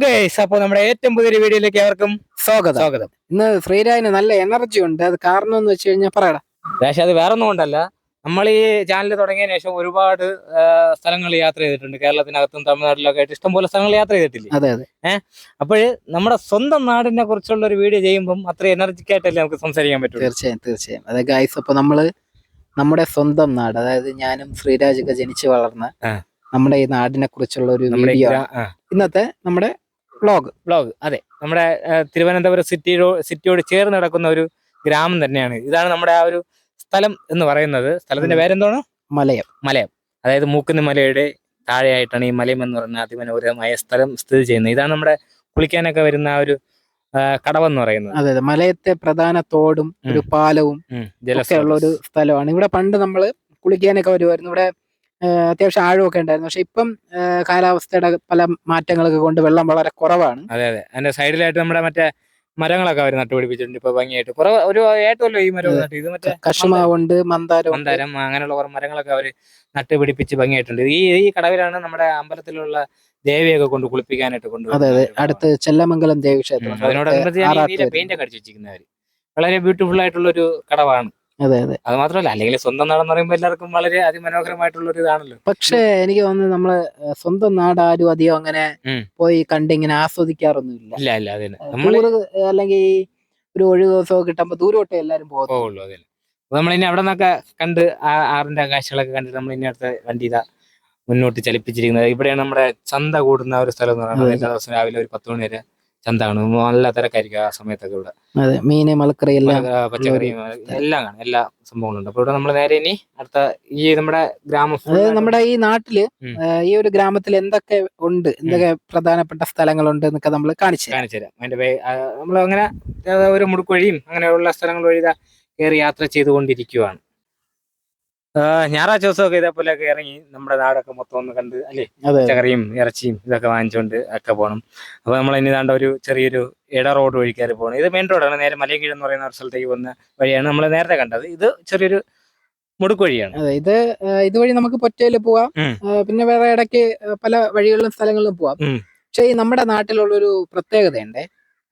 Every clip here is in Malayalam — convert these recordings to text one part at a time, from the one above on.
ഗൈസ് അപ്പൊ നമ്മുടെ ഏറ്റവും പുതിയൊരു വീഡിയോയിലേക്ക് ഏവർക്കും സ്വാഗതം. സ്വാഗതം. ഇന്ന് ശ്രീരാജിന് നല്ല എനർജി ഉണ്ട്. അത് കാരണം എന്ന് വെച്ച് കഴിഞ്ഞാൽ പറയടാ. പക്ഷെ അത് വേറെ ഒന്നും കൊണ്ടല്ല. നമ്മൾ ഈ ചാനൽ തുടങ്ങിയ ശേഷം ഒരുപാട് സ്ഥലങ്ങൾ യാത്ര ചെയ്തിട്ടുണ്ട്. കേരളത്തിനകത്തും തമിഴ്നാട്ടിലൊക്കെ ആയിട്ട് ഇഷ്ടംപോലെ സ്ഥലങ്ങൾ യാത്ര ചെയ്തിട്ടില്ലേ? അതെ അതെ. ഏഹ് അപ്പോൾ നമ്മുടെ സ്വന്തം നാടിനെ കുറിച്ചുള്ള ഒരു വീഡിയോ ചെയ്യുമ്പം അത്ര എനർജിക് ആയിട്ടല്ലേ നമുക്ക് സംസാരിക്കാൻ പറ്റും തീർച്ചയായും തീർച്ചയായും. അതെ ഗൈസ് അപ്പൊ നമ്മൾ നമ്മുടെ സ്വന്തം നാട് അതായത് ഞാനും ശ്രീരാജൊക്കെ ജനിച്ചു വളർന്ന നമ്മുടെ ഈ നാടിനെ കുറിച്ചുള്ള ഒരു വീഡിയോ ഇന്നത്തെ നമ്മുടെ വ്ലോഗ് ബ്ലോഗ് അതെ. നമ്മുടെ തിരുവനന്തപുരം സിറ്റിയോ സിറ്റിയോട് ചേർന്ന് നടക്കുന്ന ഒരു ഗ്രാമം തന്നെയാണ്. ഇതാണ് നമ്മുടെ ആ ഒരു സ്ഥലം എന്ന് പറയുന്നത്. സ്ഥലത്തിന്റെ പേരെന്താണ്? മലയം. മലയം. അതായത് മൂക്കുന്ന് മലയുടെ താഴെയായിട്ടാണ് ഈ മലയം എന്ന് പറയുന്ന അതിമനോഹരമായ സ്ഥലം സ്ഥിതി ചെയ്യുന്നത്. ഇതാണ് നമ്മുടെ കുളിക്കാനൊക്കെ വരുന്ന ആ ഒരു കടവെന്ന് പറയുന്നത്. അതെ അതെ. മലയത്തെ പ്രധാന തോടും ഒരു പാലവും ഉള്ള ഒരു സ്ഥലമാണ്. ഇവിടെ പണ്ട് നമ്മൾ കുളിക്കാനൊക്കെ വരുമായിരുന്നു. ഇവിടെ അത്യാവശ്യം ആഴമൊക്കെ ഉണ്ടായിരുന്നു. പക്ഷെ ഇപ്പം കാലാവസ്ഥയുടെ പല മാറ്റങ്ങളൊക്കെ കൊണ്ട് വെള്ളം വളരെ കുറവാണ്. അതെ അതെ. അതിന്റെ സൈഡിലായിട്ട് നമ്മുടെ മറ്റേ മരങ്ങളൊക്കെ അവർ നട്ടുപിടിപ്പിച്ചിട്ടുണ്ട് ഇപ്പൊ ഭംഗിയായിട്ട്. കുറെ ഒരു ഏറ്റമല്ലോ ഈ മരം ഇത് മറ്റേ കശുമാവുണ്ട് മന്ദാരം മന്ദാരം അങ്ങനെയുള്ള കുറെ മരങ്ങളൊക്കെ അവർ നട്ടുപിടിപ്പിച്ച് ഭംഗിയായിട്ടുണ്ട്. ഈ ഈ കടവിലാണ് നമ്മുടെ അമ്പലത്തിലുള്ള ദേവിയൊക്കെ കൊണ്ട് കുളിപ്പിക്കാനായിട്ട് അതെ അതെ. കൊണ്ടുവരുന്നത് അടുത്ത് ചെല്ലമംഗലം ദേവി ക്ഷേത്രം അതിനോടനുബന്ധിച്ച് ആറാട്ട് പെയിന്റ് ഒക്കെ അടിച്ചു വെച്ചിരിക്കുന്നവര്. വളരെ ബ്യൂട്ടിഫുൾ ആയിട്ടുള്ള ഒരു കടവാണ്. അതെ അതെ. അത് മാത്രമല്ല അല്ലെങ്കിൽ സ്വന്തം നാടെന്ന് പറയുമ്പോൾ എല്ലാവർക്കും വളരെ അതിമനോഹരമായിട്ടുള്ള ഒരു ഇതാണല്ലോ പക്ഷേ എനിക്ക് തോന്നുന്നു നമ്മൾ സ്വന്തം നാട് ആരും അധികം അങ്ങനെ പോയി കണ്ടിങ്ങനെ ആസ്വദിക്കാറൊന്നുമില്ല. ഇല്ല ഇല്ല അതെ നമ്മൾ അല്ലെങ്കിൽ ഒരു ഒഴിവ് ദിവസമൊക്കെ കിട്ടുമ്പോ ദൂരോട്ടേ എല്ലാരും പോകുള്ളൂ അതെ ഇനി അവിടെ നിന്നൊക്കെ കണ്ട് ആ ആറിന്റെ കാഴ്ചകളൊക്കെ കണ്ടിട്ട് നമ്മൾ ഇനി അടുത്ത വണ്ടി ഇതാ മുന്നോട്ട് ചലിപ്പിച്ചിരിക്കുന്നത്. ഇവിടെയാണ് നമ്മുടെ ചന്ത കൂടുന്ന ഒരു സ്ഥലം എന്ന് പറയുന്നത്. എല്ലാ ദിവസവും രാവിലെ ഒരു പത്ത് മണി വരെ ചന്തയാണ് നല്ല തിരക്കായിരിക്കും ആ സമയത്തൊക്കെ ഇവിടെ. അതെ മീന് മലക്കറി എല്ലാം ആ, എല്ലാം കാണും. എല്ലാ സംഭവങ്ങളും അപ്പൊ ഇവിടെ നമ്മൾ നേരെ ഇനി അടുത്ത ഈ നമ്മുടെ ഗ്രാമം അതായത് നമ്മുടെ ഈ നാട്ടിൽ ഈ ഒരു ഗ്രാമത്തിൽ എന്തൊക്കെ ഉണ്ട്? എന്തൊക്കെ പ്രധാനപ്പെട്ട സ്ഥലങ്ങളുണ്ട് എന്നൊക്കെ നമ്മൾ കാണിച്ചു. കാണിച്ചു തരാം. അതിന്റെ നമ്മൾ അങ്ങനെ ഒരു മുടുക്കുവഴിയും അങ്ങനെയുള്ള സ്ഥലങ്ങൾ വഴി കയറി യാത്ര ചെയ്തുകൊണ്ടിരിക്കുവാണ്. ഞായറാഴ്ച ദിവസമൊക്കെ ഇതേപോലെയൊക്കെ ഇറങ്ങി നമ്മുടെ നാടൊക്കെ മൊത്തം ഒന്ന് കണ്ട് അല്ലേ? ചക്കറിയും ഇറച്ചിയും ഇതൊക്കെ വാങ്ങിച്ചുകൊണ്ട് ഒക്കെ പോകണം അപ്പൊ നമ്മൾ ഇനി ദാണ്ട ഒരു ചെറിയൊരു ഇട റോഡ് വഴി കയറി പോകണം ഇത് മെയിൻ റോഡാണ് നേരെ മലയക്കീഴ് എന്ന് പറയുന്ന ഒരു സ്ഥലത്തേക്ക് പോകുന്ന വഴിയാണ് നമ്മൾ നേരത്തെ കണ്ടത്. ഇത് ചെറിയൊരു മുടുക്ക് വഴിയാണ്. അതെ ഇത് ഇതുവഴി നമുക്ക് പൊറ്റയിൽ പോവാം. പിന്നെ വേറെ ഇടയ്ക്ക് പല വഴികളിലും സ്ഥലങ്ങളിലും പോവാം. പക്ഷേ ഈ നമ്മുടെ നാട്ടിലുള്ള ഒരു പ്രത്യേകതയുണ്ട്.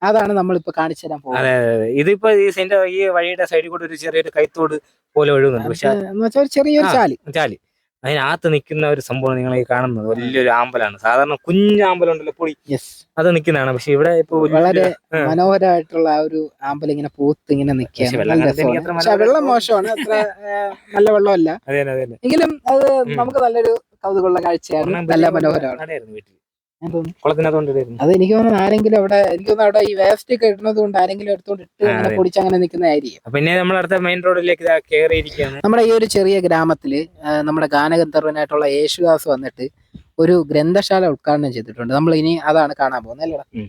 അതാണ് നമ്മളിപ്പോ കാണിച്ചു തരാൻ പോകുന്നത്. ഇതിപ്പോ ഈ സെന്റ് ഈ വഴിയുടെ സൈഡിൽ കൂടെ ഒരു ചെറിയൊരു കൈത്തോട് പോലെ ഒഴുകുന്നുണ്ട്. പക്ഷെ എന്ന് വെച്ചാൽ ഒരു ചെറിയൊരു ചാലി. ചാലി. അതിനകത്ത് നിൽക്കുന്ന ഒരു സംഭവം നിങ്ങൾ ഈ കാണുന്നത്. വലിയൊരു ആമ്പലാണ്. സാധാരണ കുഞ്ഞു ആമ്പലം ഉണ്ടല്ലോ പൊളി അത് നിൽക്കുന്നതാണ്. പക്ഷെ ഇവിടെ ഇപ്പൊ വളരെ. മനോഹരമായിട്ടുള്ള ആ ഒരു ആമ്പൽ ഇങ്ങനെ പൂത്ത് ഇങ്ങനെ നിൽക്കുക വെള്ളം മോശമാണ്. അത്ര നല്ല വെള്ളമല്ല. എങ്കിലും അത് നമുക്ക് നല്ലൊരു കൗതുകമുള്ള കാഴ്ചയാണ്. നല്ല മനോഹരമാണ്. വീട്ടിൽ. അത് എനിക്ക് തോന്നുന്നു ആരെങ്കിലും അവിടെ എനിക്ക് തോന്നുന്നു അവിടെ ഈ വേസ്റ്റ് ഒക്കെ ഇടുന്നത് കൊണ്ട് ആരെങ്കിലും എടുത്തോണ്ട് ഇട്ട് അങ്ങനെ. പൊടിച്ച് അങ്ങനെ നിൽക്കുന്നതായിരിക്കും പിന്നെ നമ്മൾ അടുത്ത മെയിൻ റോഡിലേക്ക് കയറിയിരിക്കുകയാണ് നമ്മുടെ ഈ ഒരു ചെറിയ ഗ്രാമത്തിൽ നമ്മുടെ ഗാനഗന്ധർവനായിട്ടുള്ള യേശുദാസ് വന്നിട്ട് ഒരു ഗ്രന്ഥശാല ഉദ്ഘാടനം ചെയ്തിട്ടുണ്ട്. നമ്മൾ ഇനി അതാണ് കാണാൻ പോകുന്നത് അല്ലേ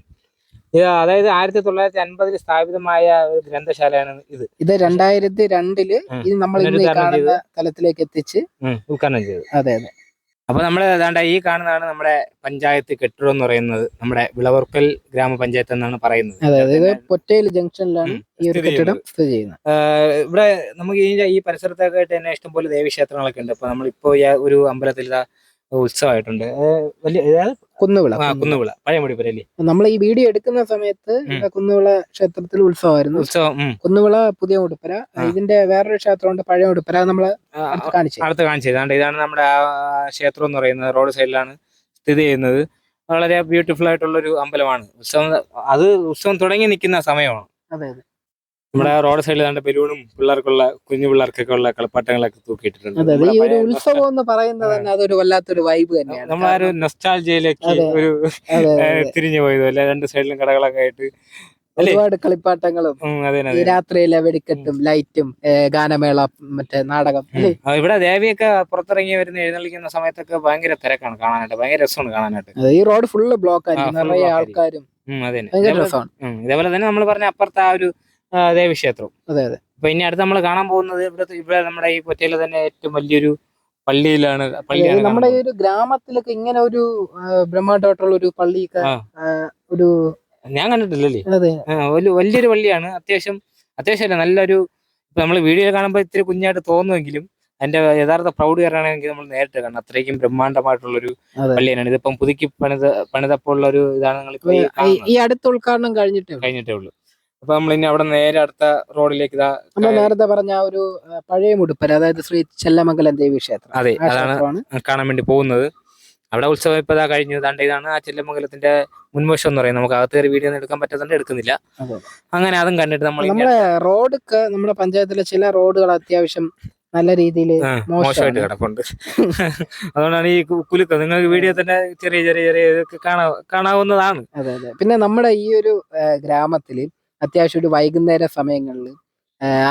ഇത് അതായത് ആയിരത്തി തൊള്ളായിരത്തി അൻപതിൽ സ്ഥാപിതമായ ഒരു ഗ്രന്ഥശാലയാണ് ഇത്. ഇത് രണ്ടായിരത്തി രണ്ടിൽ. ഇത് നമ്മൾ ഇന്ന് കാണുന്ന തലത്തിലേക്ക് എത്തിച്ച് ഉദ്ഘാടനം ചെയ്തു. അതെ അതെ. അപ്പൊ നമ്മൾ ഏതാണ്ട് ഈ കാണുന്നതാണ് നമ്മുടെ പഞ്ചായത്ത് കെട്ടിടം എന്ന് പറയുന്നത്. നമ്മുടെ വിളവർക്കൽ ഗ്രാമപഞ്ചായത്ത് എന്നാണ് പറയുന്നത്. അതെ അതെ. ഇത് പൊറ്റയിൽ ജംഗ്ഷനിലാണ് ഈ ഒരു സ്ഥിതി കെട്ടിടം സ്ഥിതി ചെയ്യുന്നത്. ആഹ് ഇവിടെ നമുക്ക് ഈ ഈ പരിസരത്തൊക്കെ ആയിട്ട് തന്നെ ഇഷ്ടംപോലെ ദേവീക്ഷേത്രങ്ങളൊക്കെ ഉണ്ട്. അപ്പൊ നമ്മളിപ്പോ ഈ ഒരു അമ്പലത്തിൽ ഇതാ ഉത്സവമായിട്ടുണ്ട്. ആഹ് വലിയ? കുന്നുവിള ആ കുന്നുവിള. പഴയ മുടിപ്പുരല്ലേ നമ്മൾ ഈ വീഡിയോ എടുക്കുന്ന സമയത്ത് കുന്നുവിള ക്ഷേത്രത്തിൽ ഉത്സവമായിരുന്നു. ഉത്സവം കുന്നുവിള പുതിയ ഉടുപ്പര ഇതിന്റെ വേറൊരു ക്ഷേത്രമുണ്ട് പഴയ ഉടുപ്പര നമ്മൾ കാണിച്ചു അടുത്ത് കാണിച്ചത് ഇതാണ് നമ്മുടെ ആ ക്ഷേത്രം എന്ന് പറയുന്നത്. റോഡ് സൈഡിലാണ് സ്ഥിതി ചെയ്യുന്നത്. വളരെ ബ്യൂട്ടിഫുൾ ആയിട്ടുള്ള ഒരു അമ്പലമാണ്. ഉത്സവം അത് ഉത്സവം തുടങ്ങി നിൽക്കുന്ന സമയമാണ്. അതെ അതെ. നമ്മുടെ റോഡ് സൈഡിൽ കണ്ട ബലൂണും പിള്ളേർക്കുള്ള കുഞ്ഞു പിള്ളേർക്കൊക്കെ ഉള്ള കളിപ്പാട്ടങ്ങളൊക്കെ അതെ അതെ ഈ ഒരു ഉത്സവം എന്ന് പറയുന്നത് തന്നെ അതൊരു വല്ലാത്തൊരു വൈബ് തന്നെയാണ്. നമ്മൾ ആ ഒരു തിരിഞ്ഞു പോയത് അല്ലെ? രണ്ട് സൈഡിലും കടകളൊക്കെ ആയിട്ട്? ഒരുപാട് കളിപ്പാട്ടങ്ങളും ഈ രാത്രിയിലെ വെടിക്കെട്ടും ലൈറ്റും ഗാനമേള മറ്റേ നാടകം ഇവിടെ ദേവിയൊക്കെ പുറത്തിറങ്ങി വരുന്ന എഴുന്നള്ളിക്കുന്ന സമയത്തൊക്കെ ഭയങ്കര തിരക്കാണ് കാണാനായിട്ട്. ഭയങ്കര രസമാണ് കാണാനായിട്ട്. ഈ റോഡ് ഫുള്ള് ബ്ലോക്ക് ആയിരിക്കും. നിറയെ ആൾക്കാരും. ഭയങ്കര രസമാണ്. ഇതേപോലെ തന്നെ നമ്മൾ പറഞ്ഞ അപ്പുറത്തെ ആ ഒരു ദേവീക്ഷേത്രം അതെ അതെ അപ്പൊ ഇനി അടുത്ത് നമ്മൾ കാണാൻ പോകുന്നത് ഇവിടെ ഇവിടെ നമ്മുടെ ഈ പൊറ്റയിലെ തന്നെ ഏറ്റവും വലിയൊരു പള്ളിയിലാണ് പള്ളി പള്ളിയാണ് നമ്മുടെ ഈ ഒരു ഗ്രാമത്തിലൊക്കെ ഇങ്ങനെ ഒരു ബ്രഹ്മാണ്ടമായിട്ടുള്ള ഒരു പള്ളി ഒരു ഞാൻ കണ്ടിട്ടില്ലല്ലേ അതെ. വലിയൊരു പള്ളിയാണ്. അത്യാവശ്യം അത്യാവശ്യമല്ല നല്ലൊരു ഇപ്പൊ നമ്മൾ വീഡിയോ കാണുമ്പോൾ ഇത്തിരി കുഞ്ഞായിട്ട് തോന്നുമെങ്കിലും അതിന്റെ യഥാർത്ഥ പ്രൗഡ് കയറാണെങ്കിൽ നമ്മൾ നേരിട്ട് കാണണം. അത്രയ്ക്കും ബ്രഹ്മാണ്ഡമായിട്ടുള്ളൊരു ഒരു പള്ളിയാണ്. ഇതിപ്പം പുതുക്കി പണിത പണിതപ്പോൾ ഉള്ള ഒരു ഇതാണ് നിങ്ങൾ ഈ അടുത്ത ഉദ്ഘാടനം കഴിഞ്ഞിട്ടേ. കഴിഞ്ഞിട്ടേ ഉള്ളൂ. അപ്പൊ നമ്മൾ ഇനി അവിടെ നേരെ അടുത്ത റോഡിലേക്ക് ഇതാ നമ്മൾ നേരത്തെ പറഞ്ഞ ഒരു പഴയ മുടുപ്പര അതായത് ശ്രീ ചെല്ലമംഗലം ദേവി ക്ഷേത്രം. അതെ അതാണ് കാണാൻ വേണ്ടി പോകുന്നത്. അവിടെ ഉത്സവം ഇപ്പൊ ഇതാ കഴിഞ്ഞു. ദാണ്ട് ഇതാണ് ആ ചെല്ലമംഗലത്തിന്റെ മുൻവശം എന്ന് പറയുന്നത്. നമുക്ക് അകത്ത് കയറി വീഡിയോ ഒന്നും എടുക്കാൻ പറ്റാത്തതുകൊണ്ട് എടുക്കുന്നില്ല. അങ്ങനെ അതും കണ്ടിട്ട് നമ്മൾ നമ്മുടെ റോഡ് നമ്മുടെ പഞ്ചായത്തിലെ ചില റോഡുകൾ അത്യാവശ്യം നല്ല രീതിയിൽ മോശമായിട്ട് കിടപ്പുണ്ട്. അതുകൊണ്ടാണ് ഈ കുലുക്ക. നിങ്ങൾക്ക് വീഡിയോ തന്നെ ചെറിയ ചെറിയ ചെറിയ കാണാവുന്നതാണ്. അതെ അതെ. പിന്നെ നമ്മുടെ ഈ ഒരു ഗ്രാമത്തിൽ ഗ്രാമത്തിൽ അത്യാവശ്യം ഒരു വൈകുന്നേര സമയങ്ങളിൽ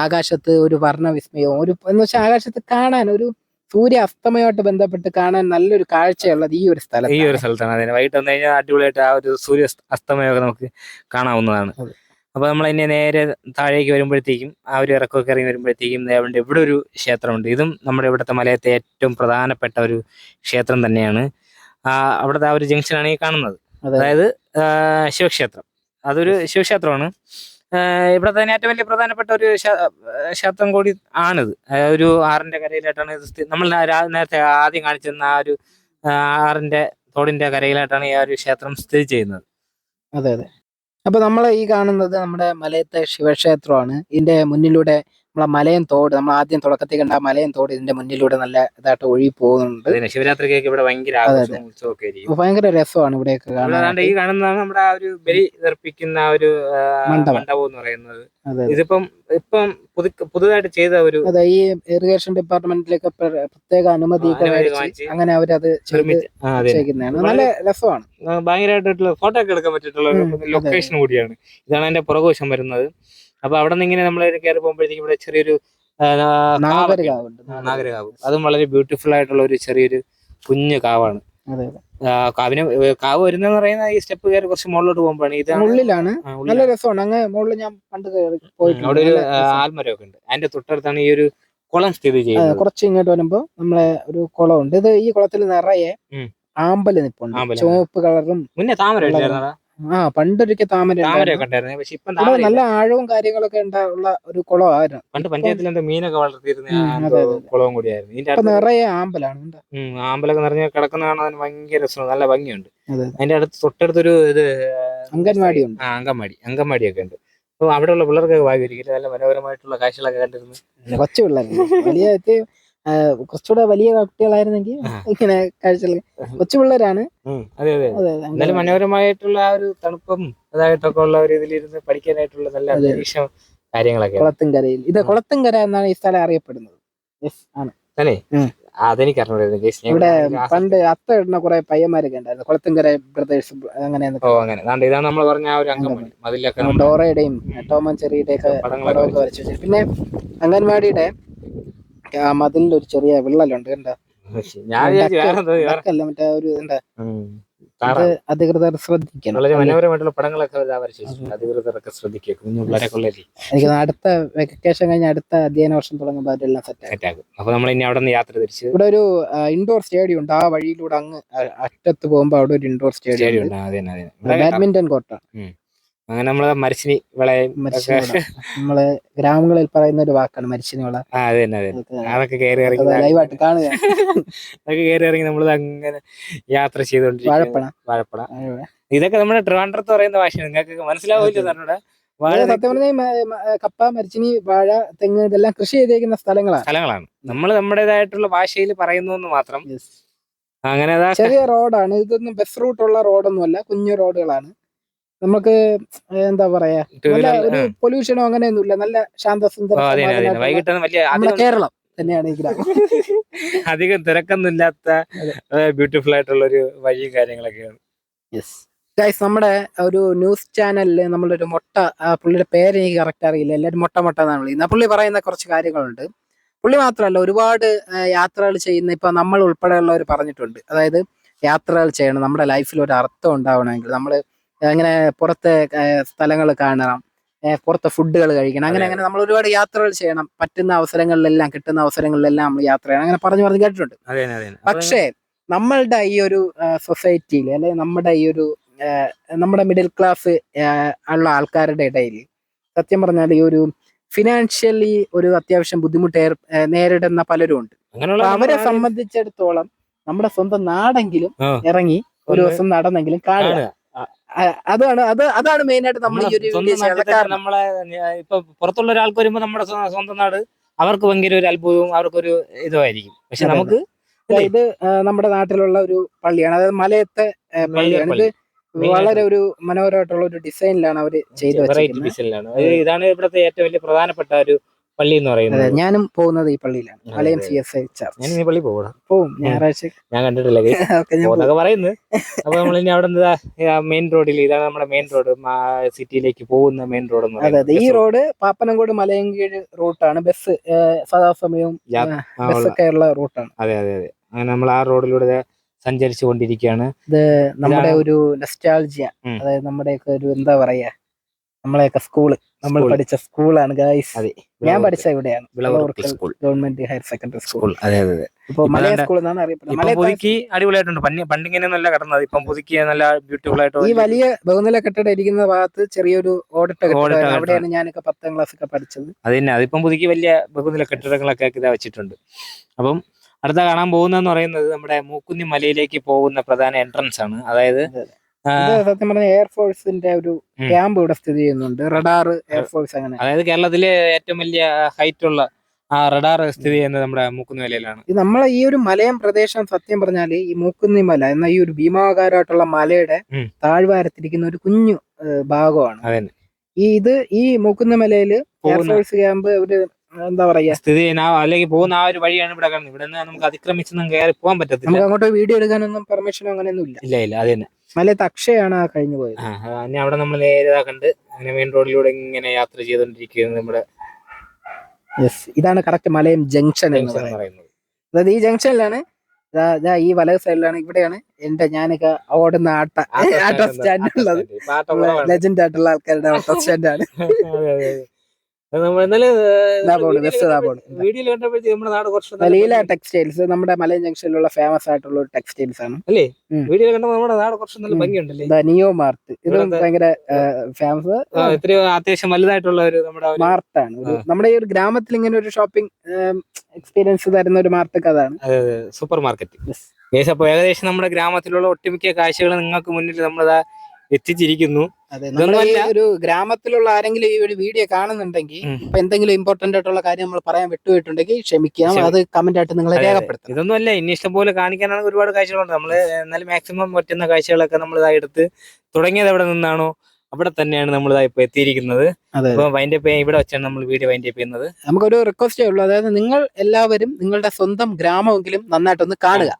ആകാശത്ത് ഒരു വർണവിസ്മയവും ഒരു എന്ന് വെച്ചാൽ ആകാശത്ത് കാണാൻ ഒരു സൂര്യ അസ്തമയമായിട്ട് ബന്ധപ്പെട്ട് കാണാൻ നല്ലൊരു കാഴ്ചയുള്ളത് ഈ ഒരു സ്ഥലം ഈ ഒരു സ്ഥലത്താണ്. അതിന് വൈകിട്ട് വന്നു കഴിഞ്ഞാൽ അടിപൊളിയായിട്ട് ആ ഒരു സൂര്യ അസ്തമയമൊക്കെ നമുക്ക് കാണാവുന്നതാണ്. അതെ. അപ്പൊ നമ്മൾ ഇനി നേരെ താഴേക്ക് വരുമ്പോഴത്തേക്കും ആ ഒരു ഇറക്കമൊക്കെ ഇറങ്ങി വരുമ്പോഴത്തേക്കും ദേവന്റെ ഇവിടെ ഒരു ക്ഷേത്രമുണ്ട്. ഇതും നമ്മുടെ ഇവിടുത്തെ മലയത്തെ ഏറ്റവും പ്രധാനപ്പെട്ട ഒരു ക്ഷേത്രം തന്നെയാണ്. ആ അവിടുത്തെ ആ ഒരു ജംഗ്ഷനാണ് ഈ കാണുന്നത്. അതായത് ശിവക്ഷേത്രം. അതൊരു ശിവക്ഷേത്രമാണ്. ഇവിടെ തന്നെ ഏറ്റവും വലിയ പ്രധാനപ്പെട്ട ഒരു ക്ഷേ- ക്ഷേത്രം കൂടി ആണിത്. ഒരു ആറിന്റെ കരയിലായിട്ടാണ് ഇത് നമ്മൾ നേരത്തെ ആദ്യം കാണിച്ചിരുന്ന ആ ഒരു ആറിന്റെ തോടിന്റെ കരയിലായിട്ടാണ് ഈ ഒരു ക്ഷേത്രം സ്ഥിതി ചെയ്യുന്നത്. അതെ അതെ. അപ്പൊ നമ്മൾ ഈ കാണുന്നത് നമ്മുടെ മലയത്തെ ശിവക്ഷേത്രമാണ്. ഇതിന്റെ മുന്നിലൂടെ നമ്മളെ മലയും തോട് നമ്മൾ ആദ്യം തുടക്കത്തിൽ കണ്ട മലയും തോട് ഇതിന്റെ മുന്നിലൂടെ നല്ല ഇതായിട്ട് ഒഴുകി പോകുന്നുണ്ട് ശിവരാത്രിക്കൊക്കെ ഇവിടെ ഭയങ്കര ഭയങ്കര രസമാണ് ഇവിടെയൊക്കെ ഇവിടെ കാണാൻ ഈ കാണുന്നതാണ് നമ്മുടെ ആ ഒരു ബലി ദർപ്പിക്കുന്ന ആ ഒരു മണ്ഡപം. എന്ന് പറയുന്നത്. ഇതിപ്പം ഇപ്പം പുതുതായിട്ട് ചെയ്ത ഒരു അതെ ഈ ഇറിഗേഷൻ ഡിപ്പാർട്ട്മെന്റിലേക്ക് പ്രത്യേക അനുമതിയൊക്കെ അനുമതി മേടിച്ച് അങ്ങനെ അവരത് ചെയ്യുന്നതാണ് നല്ല രസമാണ്. ഭയങ്കരമായിട്ടുള്ള ഫോട്ടോ ഒക്കെ എടുക്കാൻ പറ്റിയിട്ടുള്ള ഒരു ലൊക്കേഷൻ കൂടിയാണ്. ഇതാണ് അതിന്റെ പുറകുവശം വരുന്നത്. അപ്പൊ അവിടെ നിന്ന് ഇങ്ങനെ നമ്മൾ കയറി പോകുമ്പോഴത്തേക്കും ഇവിടെ ചെറിയൊരു. നാഗരകാവ്. അതും വളരെ ബ്യൂട്ടിഫുൾ ആയിട്ടുള്ള ഒരു ചെറിയൊരു കുഞ്ഞു കാവാണ്. കാവിന് കാവ് വരുന്നെന്ന് പറയുന്ന ഈ സ്റ്റെപ്പ് കയറി കുറച്ച് മുകളിലോട്ട് പോകുമ്പോഴാണ്. ഇതാണ് ഉള്ളിലാണ് നല്ല രസമാണ്. അങ്ങ് മുകളിൽ ഞാൻ പണ്ട് പോയിട്ടുണ്ട്. അവിടെ ഒരു ആൽമരമൊക്കെ ഉണ്ട്. അതിന്റെ തൊട്ടടുത്താണ് ഈ ഒരു കുളം സ്ഥിതി ചെയ്യുന്നത്. കുറച്ച് ഇങ്ങോട്ട് വരുമ്പോ നമ്മളെ ഒരു കുളം ഉണ്ട് ഇത് ഈ കുളത്തിൽ നിറയെ. ആമ്പൽ നിപ്പുണ്ട്. ചുവപ്പ് കളറും മുന്നേ താമര? ആ പണ്ടൊരിക്കൽ താമര ഉണ്ടായിരുന്നു. താമരയൊക്കെ ഉണ്ടായിരുന്നു. പക്ഷെ ഇപ്പം ഇവിടെ നല്ല ആഴവും കാര്യങ്ങളൊക്കെ ഉണ്ടാ- ഉള്ള ഒരു കുളമായിരുന്നു. പണ്ട് പഞ്ചായത്തിൽ എന്തോ മീനൊക്കെ വളർത്തിയിരുന്ന ആ ഉം, അതെ, അതെ, അതെ. കുളവും കൂടിയായിരുന്നു. ഇതിന്റെ ഇപ്പൊ അടുത്ത് നിറയെ ആമ്പലാണ്. ഉം, ആമ്പലൊക്കെ നിറഞ്ഞ് കിടക്കുന്ന കാണാൻ ഭയങ്കര രസമാണ്. നല്ല ഭംഗിയുണ്ട്. അതെ. അതിന്റെ അടുത്ത് തൊട്ടടുത്തൊരു ഇത് അംഗൻവാടി ഉണ്ട്. ആ അങ്കമാടി അങ്കമാടിയൊക്കെ ഉണ്ട്. അപ്പൊ അവിടെയുള്ള പിള്ളേർക്കൊക്കെ ഭാഗ്യം ഒരിക്കലും നല്ല മനോഹരമായിട്ടുള്ള കാഴ്ചകളൊക്കെ കണ്ടിരുന്നു. കൊച്ചു പിള്ളേർ വലിയ ഇത്, കുറച്ചുകൂടെ വലിയ കുട്ടികളായിരുന്നെങ്കിൽ. ഇങ്ങനെ കാഴ്ചകൾ കൊച്ചു പിള്ളേരാണ് അതെ അതെ. എന്നാലും മനോഹരമായിട്ടുള്ള ആ ഒരു തണുപ്പും അതായിട്ടൊക്കെ ഉള്ള ഒരു ഇതിലിരുന്ന് പഠിക്കാനായിട്ടുള്ള നല്ല. അന്തരീക്ഷം കാര്യങ്ങളൊക്കെ. കുളത്തുംകരയിൽ. ഇത്. കുളത്തുംകര എന്നാണ് ഈ സ്ഥലം അറിയപ്പെടുന്നത്. യെസ് ആണ്. തന്നെ. അതെനിക്ക് അറിഞ്ഞൂടായിരുന്നു ഇവിടെ പണ്ട് അത്ത ഇടുന്ന കുറെ പയ്യന്മാരൊക്കെ ഉണ്ടായിരുന്നു. കുളത്തുംകര ബ്രദേഴ്സ് അങ്ങനെ. അങ്ങനെ ഇതാണ് നമ്മൾ പറഞ്ഞ ആ ഒരു അങ്കമാടി മതിലൊക്കെ ഡോറയുടെയും ടോമൻ ചെറിയുടെയും ഒക്കെ പടങ്ങളൊക്കെ വരച്ചു പിന്നെ അംഗൻവാടിയുടെ ആ മതിലിൽ ഒരു ചെറിയ വിള്ളലുണ്ട് കണ്ടോ? ഞാൻ ഡക്കല്ല മറ്റേ ഒരു എന്താ താറാവ്. അധികൃതർ ശ്രദ്ധിക്കണം. വളരെ മനോഹരമായിട്ടുള്ള പടങ്ങളൊക്കെ ഇതാ. അധികൃതരൊക്കെ ശ്രദ്ധിക്കുക കുഞ്ഞു പിള്ളേരെ എനിക്ക് അടുത്ത വെക്കേഷൻ കഴിഞ്ഞ അടുത്ത അധ്യയന വർഷം തുടങ്ങുമ്പോൾ അതെല്ലാം സെറ്റ് ആകും. അപ്പൊ നമ്മൾ ഇനി അവിടെ നിന്ന് യാത്ര തിരിച്ച് ഇവിടെ ഒരു ഇൻഡോർ സ്റ്റേഡിയം ഉണ്ട്. ആ വഴിയിലൂടെ അങ്ങ് അറ്റത്ത് പോകുമ്പോൾ അവിടെ ഒരു ഇൻഡോർ സ്റ്റേഡിയം ഉണ്ട്. ബാഡ്മിന്റൺ കോർട്ടാണ് അങ്ങനെ നമ്മൾ മരച്ചിനി വിളയും നമ്മളെ നമ്മൾ ഗ്രാമങ്ങളിൽ പറയുന്ന ഒരു വാക്കാണ് മരിച്ചിനി വിള. അതെ തന്നെ അതെ അതൊക്കെ അതൊക്കെ കയറി ഇറങ്ങി ലൈവായിട്ട് കാണുക. അതൊക്കെ കയറി ഇറങ്ങി നമ്മൾ അങ്ങനെ യാത്ര ചെയ്തോണ്ടിരിക്കും വാഴപ്പണ ഇതൊക്കെ നമ്മുടെ ട്രിവാൻഡ്രത്ത് പറയുന്ന ഭാഷ നിങ്ങൾക്ക് മനസ്സിലാവില്ല ഇത് സത്യം പറഞ്ഞാൽ കപ്പ മരിച്ചിനി വാഴ തെങ്ങ് ഇതെല്ലാം കൃഷി ചെയ്തേക്കുന്ന സ്ഥലങ്ങളാണ്. സ്ഥലങ്ങളാണ്. നമ്മൾ നമ്മുടേതായിട്ടുള്ള ഭാഷയിൽ പറയുന്നു മാത്രം. അങ്ങനെ ചെറിയ റോഡാണ്. ഇതൊന്നും ബസ് റൂട്ടുള്ള റോഡൊന്നുമല്ല. കുഞ്ഞു റോഡുകളാണ്. നമുക്ക് എന്താ പറയാ നല്ല ഒരു. പൊല്യൂഷനോ അങ്ങനെയൊന്നുമില്ല. നല്ല ശാന്തസുന്ദര വൈകിട്ട് വലിയ കേരളം തന്നെയാണ് ഈ ഗ്രാമം. അധികം തിരക്കൊന്നുമില്ലാത്ത ബ്യൂട്ടിഫുൾ ആയിട്ടുള്ള ഒരു വഴിയും കാര്യങ്ങളൊക്കെയാണ്. ഗൈസ് നമ്മുടെ ഒരു ന്യൂസ് ചാനലിൽ നമ്മളൊരു മുട്ട പുള്ളിയുടെ പേര് എനിക്ക് കറക്റ്റ് അറിയില്ല. എല്ലാവരും മുട്ട മുട്ട എന്നാണ് വിളിക്കുന്നത്. പുള്ളി പറയുന്ന കുറച്ച് കാര്യങ്ങളുണ്ട്. പുള്ളി മാത്രമല്ല ഒരുപാട് യാത്രകൾ ചെയ്യുന്ന ഇപ്പൊ നമ്മൾ ഉൾപ്പെടെയുള്ളവർ പറഞ്ഞിട്ടുണ്ട്. അതായത് യാത്രകൾ ചെയ്യണം. നമ്മുടെ ലൈഫിൽ ഒരു അർത്ഥം ഉണ്ടാവണമെങ്കിൽ നമ്മൾ അങ്ങനെ പുറത്തെ സ്ഥലങ്ങൾ കാണണം പുറത്തെ ഫുഡുകൾ കഴിക്കണം. അങ്ങനെ അങ്ങനെ നമ്മൾ ഒരുപാട് യാത്രകൾ ചെയ്യണം. പറ്റുന്ന അവസരങ്ങളിലെല്ലാം കിട്ടുന്ന അവസരങ്ങളിലെല്ലാം നമ്മൾ യാത്ര ചെയ്യണം. അങ്ങനെ പറഞ്ഞു പറഞ്ഞു കേട്ടിട്ടുണ്ട്. പക്ഷേ നമ്മളുടെ ഈ ഒരു സൊസൈറ്റിയിൽ അല്ലെങ്കിൽ നമ്മുടെ ഈ ഒരു നമ്മുടെ മിഡിൽ ക്ലാസ് ഉള്ള ആൾക്കാരുടെ ഇടയിൽ സത്യം പറഞ്ഞാൽ ഈ ഒരു ഫിനാൻഷ്യലി ഒരു അത്യാവശ്യം ബുദ്ധിമുട്ട് നേരിടുന്ന പലരും ഉണ്ട്. അവരെ സംബന്ധിച്ചിടത്തോളം നമ്മുടെ സ്വന്തം നാടെങ്കിലും ഇറങ്ങി ഒരു ദിവസം നടന്നെങ്കിലും കാണുക. അതാണ് അത് അതാണ് മെയിൻ ആയിട്ട് നമ്മൾ ഈ നമ്മളെ ഒരു നമ്മളെ ഇപ്പൊ പുറത്തുള്ള ഒരാൾക്ക് വരുമ്പോ നമ്മുടെ സ്വ- സ്വന്തം നാട് അവർക്ക് ഭയങ്കര ഒരു അത്ഭുതവും അവർക്കൊരു ഇതുമായിരിക്കും. പക്ഷെ നമുക്ക് ഇത് നമ്മുടെ നാട്ടിലുള്ള ഒരു പള്ളിയാണ്. അതായത് മലയത്തെ പള്ളിയാണ്. ഇത് വളരെ ഒരു മനോഹരമായിട്ടുള്ള ഒരു ഡിസൈനിലാണ് അവർ ചെയ്തു വെച്ചിരിക്കുന്നത്. ഡിസൈനിലാണ് ഇതാണ് ഇവിടുത്തെ ഏറ്റവും വലിയ പ്രധാനപ്പെട്ട ഒരു പള്ളി എന്ന് അതെ പറയുന്നത് ഞാനും പോകുന്നത് ഈ പള്ളിയിലാണ്. അതെ, മലയം സി എസ് ഐ ഞാൻ ചർച്ച് ഈ പള്ളി പോകണം പോവും ഞായറാഴ്ച. ഞാൻ കണ്ടിട്ടില്ല. ഞാൻ. പോകുന്നൊക്കെ പറയുന്നത് അപ്പൊ നമ്മൾ ഇനി അവിടെ മെയിൻ റോഡിൽ ഇതാണ് നമ്മുടെ മെയിൻ റോഡ് സിറ്റിയിലേക്ക് പോകുന്ന മെയിൻ റോഡ് എന്ന് അതെ അതെ. ഈ പറയുന്നത്. റോഡ് പാപ്പനംകോട് മലയങ്കീഴ് റൂട്ടാണ് ബസ് സദാസമയവും യാ- ആ, ഉള്ള- ബസ്സൊക്കെ ഉള്ള റൂട്ടാണ് അതെ അതെ അതെ. അങ്ങനെ നമ്മൾ ആ റോഡിലൂടെ ദേ സഞ്ചരിച്ചു കൊണ്ടിരിക്കുകയാണ് ഇത് നമ്മുടെ ഒരു നെസ്റ്റാൾജിയ ഉം. അതായത് നമ്മുടെയൊക്കെ ഒരു എന്താ പറയാ നമ്മളെയൊക്കെ സ്കൂൾ നമ്മൾ പഠിച്ച സ്കൂളാണ് ഗായ്സ് അതെ. ഞാൻ പഠിച്ച ഇവിടെയാണ്. Government higher secondary school. അതെ അതെ ഇപ്പൊ മലയാള മലയ സ്കൂൾ എന്നാണ് അറിയപ്പെടുന്നത്. പുതുക്കി അടിപൊളിയായിട്ടുണ്ട്. പണ്ട് പണ്ടിങ്ങനെ നല്ല കിടന്നത്. ഇപ്പം പുതുക്കിയ നല്ല ബ്യൂട്ടിഫുൾ ആയിട്ട് ഈ വലിയ ബഹുനില കെട്ടിടം ഇരിക്കുന്ന ഭാഗത്ത് ചെറിയൊരു ഓടിട്ട കെട്ടിടം. അവിടെയാണ് ഞാനൊക്കെ പത്താം ക്ലാസ് ഒക്കെ പഠിച്ചത്. അത് തന്നെ. അതിപ്പം പുതുക്കി വലിയ ബഹുനില കെട്ടിടങ്ങളൊക്കെ ഇതാ വെച്ചിട്ടുണ്ട്. അപ്പം അടുത്ത കാണാൻ പോകുന്നതെന്ന് പറയുന്നത് നമ്മുടെ മൂക്കുന്നി മലയിലേക്ക് പോകുന്ന പ്രധാന എൻട്രൻസ് ആണ്. അതായത് സത്യം പറഞ്ഞ എയർഫോഴ്സിന്റെ ഒരു ക്യാമ്പ് ഇവിടെ സ്ഥിതി ചെയ്യുന്നുണ്ട്. റഡാർ എയർഫോഴ്സ് അങ്ങനെ. അതായത് കേരളത്തിലെ ഏറ്റവും വലിയ ഹൈറ്റ് ഉള്ള ആ റഡാർ സ്ഥിതി ചെയ്യുന്നത് നമ്മുടെ മൂക്കുന്നി മലയിലാണ് നമ്മളെ ഈ ഒരു മലയം പ്രദേശം സത്യം പറഞ്ഞാൽ ഈ മൂക്കുന്നി മല എന്ന ഈ ഒരു ഭീമാകാരമായിട്ടുള്ള മലയുടെ. താഴ്വാരത്തിരിക്കുന്ന ഒരു കുഞ്ഞു ഭാഗമാണ്. ഈ ഇത് ഈ മൂക്കുന്നി എയർഫോഴ്സ് ക്യാമ്പ് ഒരു എന്താ പറയാ? സ്ഥിതി ചെയ്യുന്ന അല്ലെങ്കിൽ പോകുന്ന ആ ഒരു വഴിയാണ് ഇവിടെ കാണുന്നത്. ഇവിടെ നിന്ന് നമുക്ക് അതിക്രമിച്ചൊന്നും കയറി പോകാൻ പറ്റത്തില്ല. നമുക്ക് അങ്ങോട്ട് വീഡിയോ എടുക്കാനൊന്നും പെർമിഷനോ അങ്ങനെയൊന്നും ഇല്ല ഇല്ല ഇല്ല അത് തന്നെ മലയത്ത് അക്ഷയാണ് ആ കഴിഞ്ഞു പോയത്. ആ അവിടെ നമ്മൾ നേരെ കണ്ട് അങ്ങനെ മെയിൻ റോഡിലൂടെ ഇങ്ങനെ യാത്ര ചെയ്തുകൊണ്ടിരിക്കുന്നത് നമ്മുടെ യെസ് ഇതാണ് കറക്റ്റ് മലയം ജംഗ്ഷൻ എന്ന് ജംഗ്ഷൻ എന്ന് പറയുന്നത്. പറയുന്നത്. അതായത് ഈ ജംഗ്ഷനിലാണ് ഈ വലത് സൈഡിലാണ് ഇവിടെയാണ് എന്റെ ഞാനൊക്കെ ഓടുന്ന ആട്ട ആട്ടോ സ്റ്റാൻഡ് ഉള്ളത്. ഇപ്പൊ ആട്ടം കുറവാണ്. ലെജൻഡ് ആയിട്ടുള്ള ആൾക്കാരുടെ ഓട്ടോ സ്റ്റാൻഡാണ് അതെ, അതെ, അതെ. ലീല ടെക്സ്റ്റൈൽസ് നമ്മുടെ മലയൻ ജംഗ്ഷനിലുള്ള ഫേമസ് ആയിട്ടുള്ള ഒരു ടെക്സ്റ്റൈൽസ് ആണ്. അല്ലേ? വീഡിയോ കണ്ടപ്പോൾ നമ്മുടെ നാട് കുറച്ച് നല്ല ഭംഗിയുണ്ടല്ലേ? നിയോ മാർട്ട് ഇത് ഭയങ്കര ഫേമസ് ആ, ഇത്രയും അത്യാവശ്യം വലുതായിട്ടുള്ള ഒരു നമ്മുടെ മാർട്ടാണ് നമ്മുടെ ഈ ഒരു ഗ്രാമത്തിൽ ഇങ്ങനെ ഒരു ഷോപ്പിംഗ് എക്സ്പീരിയൻസ് തരുന്ന ഒരു മാർട്ട് അതാണ് അതെ, സൂപ്പർ മാർക്കറ്റ് Yes. ഏകദേശം നമ്മുടെ ഗ്രാമത്തിലുള്ള ഒട്ടുമിക്ക കാഴ്ചകൾ നിങ്ങൾക്ക് മുന്നിൽ നമ്മളിതാ എത്തിച്ചിരിക്കുന്നു. അതെ നമ്മുടെ ഈ ഇതൊന്നുമല്ല. ഒരു ഗ്രാമത്തിലുള്ള ആരെങ്കിലും ഈ ഒരു വീഡിയോ കാണുന്നുണ്ടെങ്കിൽ. ഇപ്പൊ എന്തെങ്കിലും ഇമ്പോർട്ടന്റ് ആയിട്ടുള്ള കാര്യം നമ്മൾ പറയാൻ വിട്ടുപോയിട്ടുണ്ടെങ്കിൽ ക്ഷമിക്കാം. ക്ഷമി- അത് കമന്റ് ആയിട്ട് നിങ്ങളെ രേഖപ്പെടുത്താം ഇതൊന്നും അല്ല ഇനി ഇഷ്ടംപോലെ പോലെ കാണിക്കാനാണെങ്കിൽ ഒരുപാട് കാഴ്ചകളുണ്ട്. നമ്മൾ എന്നാലും മാക്സിമം പറ്റുന്ന കാഴ്ചകളൊക്കെ നമ്മൾ ഇതാ എടുത്ത് തുടങ്ങിയത് എവിടെ നിന്നാണോ അവിടെ തന്നെയാണ് നമ്മൾ ഇപ്പൊ എത്തിയിരിക്കുന്നത്. ഇവിടെ വെച്ചാണ് നമ്മൾ വീഡിയോ വൈൻഡ് അപ്പ് ചെയ്യുന്നത്. നമുക്കൊരു റിക്വസ്റ്റേ ഉള്ളൂ. അതായത് നിങ്ങൾ എല്ലാവരും നിങ്ങളുടെ സ്വന്തം ഗ്രാമമെങ്കിലും നന്നായിട്ടൊന്ന് കാണുക.